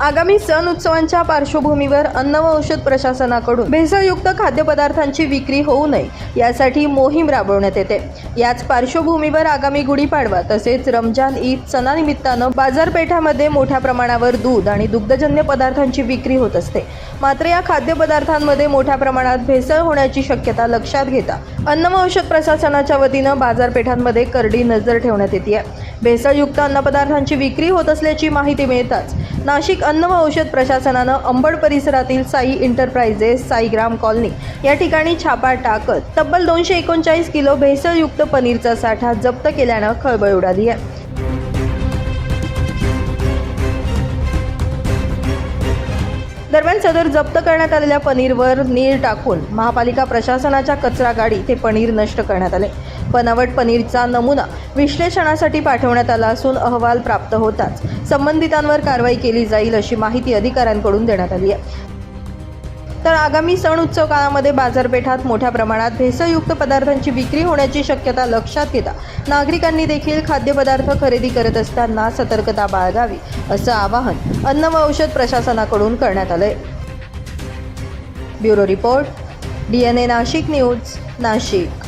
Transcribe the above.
आगामी सण उत्सवांच्या पार्श्वभूमीवर अन्न व औषध प्रशासनाकडून भेसळयुक्त खाद्यपदार्थांची विक्री होऊ नये यासाठी मोहीम राबवण्यात येते. याच पार्श्वभूमीवर आगामी गुढीपाडवा तसेच रमजान ईद सणानिमित्तानं बाजारपेठामध्ये मोठ्या प्रमाणावर दूध आणि दुग्धजन्य पदार्थांची विक्री होत असते. मात्र या खाद्यपदार्थांमध्ये मोठ्या प्रमाणात भेसळ होण्याची शक्यता लक्षात घेता अन्न व औषध प्रशासनाच्या वतीनं बाजारपेठांमध्ये करडी नजर ठेवण्यात येते भेसळयुक्त अन्नपदार्थांची विक्री होत असल्याची माहिती मिळताच नाशिक अन्न व औषध प्रशासनानं अंबड परिसरातील साई इंटरप्राइजेस साईग्राम कॉलनी या ठिकाणी छापा टाकत तब्बल दोनशे एकोणचाळीस किलो भेसळयुक्त पनीरचा साठा जप्त केल्यानं खळबळ उडाली आहे. दरम्यान सदर जप्त करण्यात आलेल्या पनीरवर नीर टाकून महापालिका प्रशासनाच्या कचरा गाडी ते पनीर नष्ट करण्यात आले. बनावट पनीरचा नमुना विश्लेषणासाठी पाठवण्यात आला असून अहवाल प्राप्त होताच. संबंधितांवर कारवाई केली जाईल अशी माहिती अधिकाऱ्यांकडून देण्यात आली आहे. तर आगामी सण उत्सव काळामध्ये बाजारपेठात मोठ्या प्रमाणात भेसळयुक्त पदार्थांची विक्री होण्याची शक्यता लक्षात घेता नागरिकांनी देखील खाद्यपदार्थ खरेदी करत असताना सतर्कता बाळगावी असं आवाहन अन्न व औषध प्रशासनाकडून करण्यात आलंय. Bureau report D N A Nashik news Nashik.